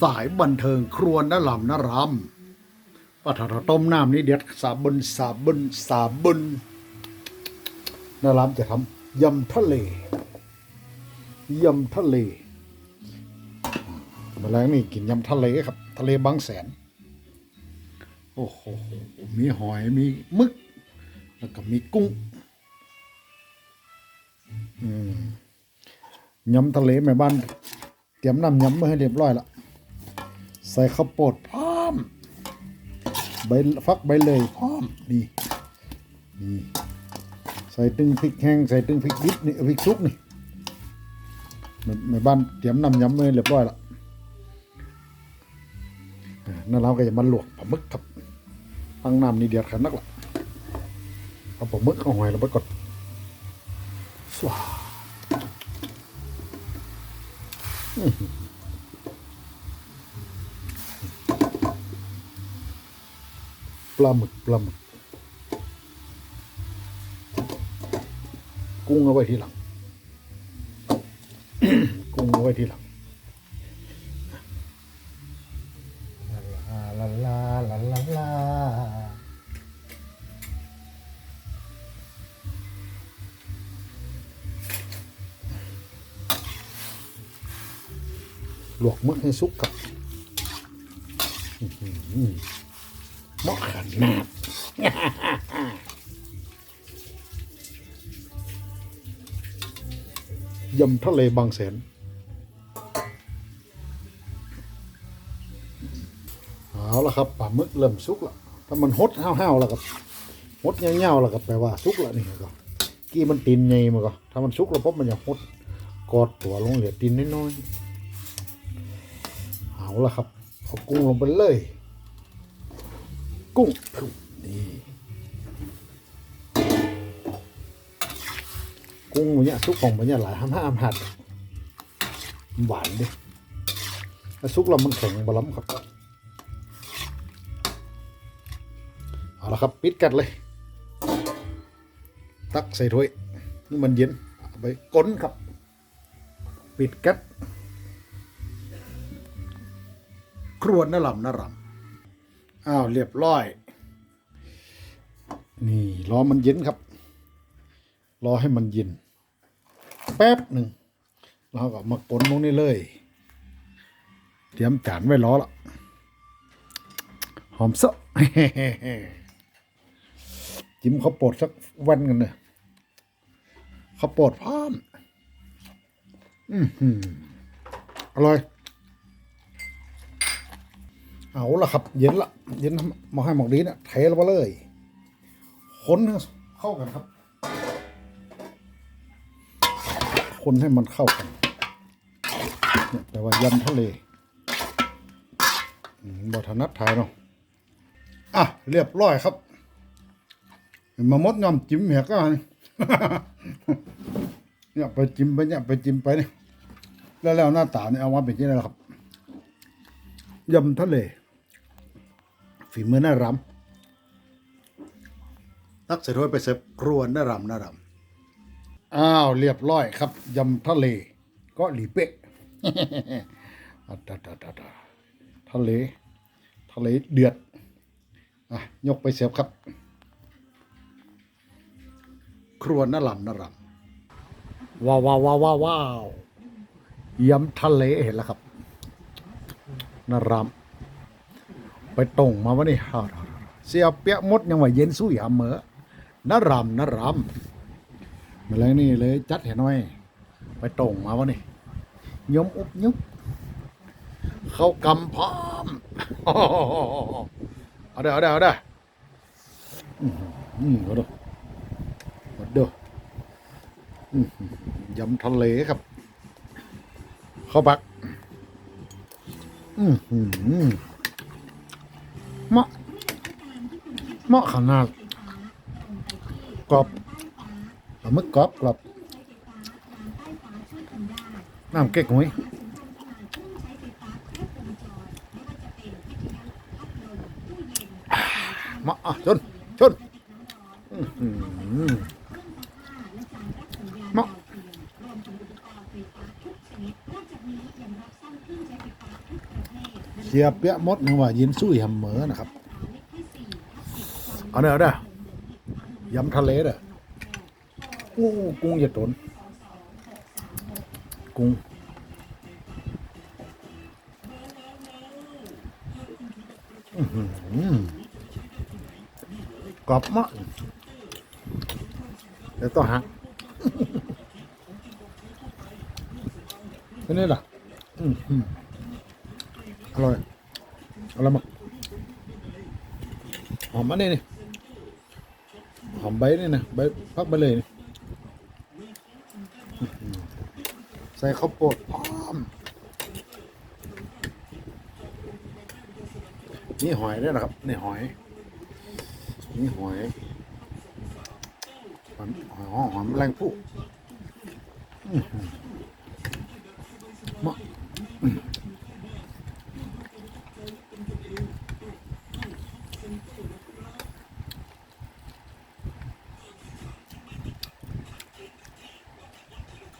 สายบันเทิงครวนนลำนรำปะถาต้มน้ำนี่เด็ดสาบุนสาบุนสาบุนนรำจะทำยำทะเลยำทะเลมาแมลงนี่กินยำทะเลครับ ทะเลบางแสน โอ้โห มีหอย มีมึก แล้วก็มีกุ้งยำทะเลแม่บ้าน เตรียมน้ำยำมาให้เรียบร้อยละ ส่ข้าวโพดพร้อมใบฟักใบเลยพร้อมนี่นี่ใส่ตึงพริกแห้งใส่ตึงพริกดิบนี่พริกซุกนี่แม่แม่บ้านเตรียมนำยำมาให้เรียบร้อยละนั่นเราก็จะมาลวกปลาหมึกครับตั้งน้ำนี่เดือดขนนักละเอาปลาหมึกเอาหอยเราไปกดสวา ปลาหมึกปลาหมึก กุ้งเอาไว้ทีหลัง กุ้งเอาไว้ทีหลังลาลาลาลาลาลาลวกหมึกให้สุกครั บอื้อหือเหมาะขนาดยำทะเลบางแสนเอาละครับปลาหมึกเริ่มสุกละถ้ามันหดห้าวๆแล้วก็หดเงี้ยวๆแล้วก็แปลว่าสุกละนี่ก็กี้มันตีนไงมันก็ถ้ามันสุกแล้วปุ๊บมันจะหดกอดตัวลงเหลือตีนน้อยๆเอาละครับเอากุ้งลงไปเลย กุ้งนี่กุ้งมันเนี่ยสุกของมันเนี่ยหลายห้ามห้ามหัดหวานดิถ้าสุกแล้วมันแข็งบล้ำครับเอาละครับปิดกัดเลย ตักใส่ถ้วยนี่มันเย็นไปก้นครับ ปิดกัดครวนน่าลำน่ารำ อ้าวเรียบร้อย นี่รอมันเย็นครับ รอให้มันเย็น แป๊บหนึ่งเราก็มากลนลงนี่เลย เตรียมจานไว้รอละหอมซะจิ้มข้าวโพดสักวันกันเนอะข้าวโพดพร้อม อือหืออร่อย เอาละครับ เย็นละ เย็นมาให้หมอกดีนะเทลงมาเลยคนเข้ากันครับ คนให้มันเข้ากันเนี่ยแปลว่ายำทะเลบอถนัดไทยเนาะอะ เรียบร้อยครับ มามดยอมจิ้มเหียก็เนี่ยไปจิ้มไปเนี่ยไปจิ้มไปเนี่ยแล้วแล้วหน้าตาเนี่ยเอามาเป็นยังไงล่ะครับยำทะเล ฝีมือน่ารำตักใส่ถ้วยไปเสิร์ฟครัวน่ารำน่ารำอ้าวเรียบร้อยครับยำทะเล ก็หลีเป๊ะดาดาดาดาทะเล ทะเลเดือดอะยกไปเสียบครับ ครัวน่าลำน่ารำว้าวว้าวว้าวว้าวว้าวยำทะเลเห็นแล้วครับน่ารำ ไปตรงมาวะนี่ฮ่าเสียเปียมดยังว่าเย็นสู้ยามเหมอนารำนารำมาแล้วนี่เลยจัดเห็นไหน่อยไปตรงมาวะนี่ยมอุบยุบเข้ากำพร้อมเอาเด้อเอาเด้อเอาเด้ออืมอืมเอาเด้อเอาเด้ออืมยำทะเลครับข้าวบัก อืมอืม เหมาะเหมาะขนาดกรอบปลาหมึกกรอบกรอบน้ำเก๊กหวยเหมาะอะชนชนอืมหือเหมาะ เสียเปียมดนึงว่ายินสู้ยำเหมอนะครับ เอาเด้อเอาเด้อยำทะเลเด้อกุ้งกุ้งอย่าตนกุ้งกรอบมากเดี๋ยวต้องหักอันนี้ล่ะอืม อร่อยอร่อยมากหอมอันนี้นี่หอมใบนี่นะใบพักใบเลยนี่ใส่ข้าวโพดหอมนี่หอยด้วยนะครับนี่หอยนี่หอยหอยหอยหอหอมแรงผู้อื้อหือมะ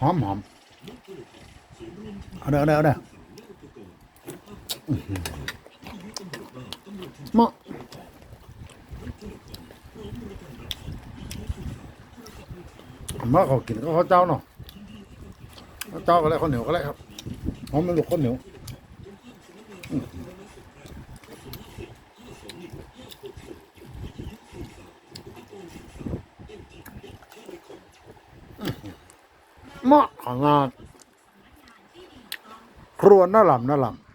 หอมหอมเอาเด้อเอาเด้อเอาเด้ออื้อหือเหมาะผมว่าเขากินก็ข้าวเจ้าเนาะข้าวเจ้าก็แล้วข้าวเหนียวก็แล้วครับหอมมันลูกข้าวเหนียวอื้อหือ เหมาะของงานครัวน่าหลำน่าหลำ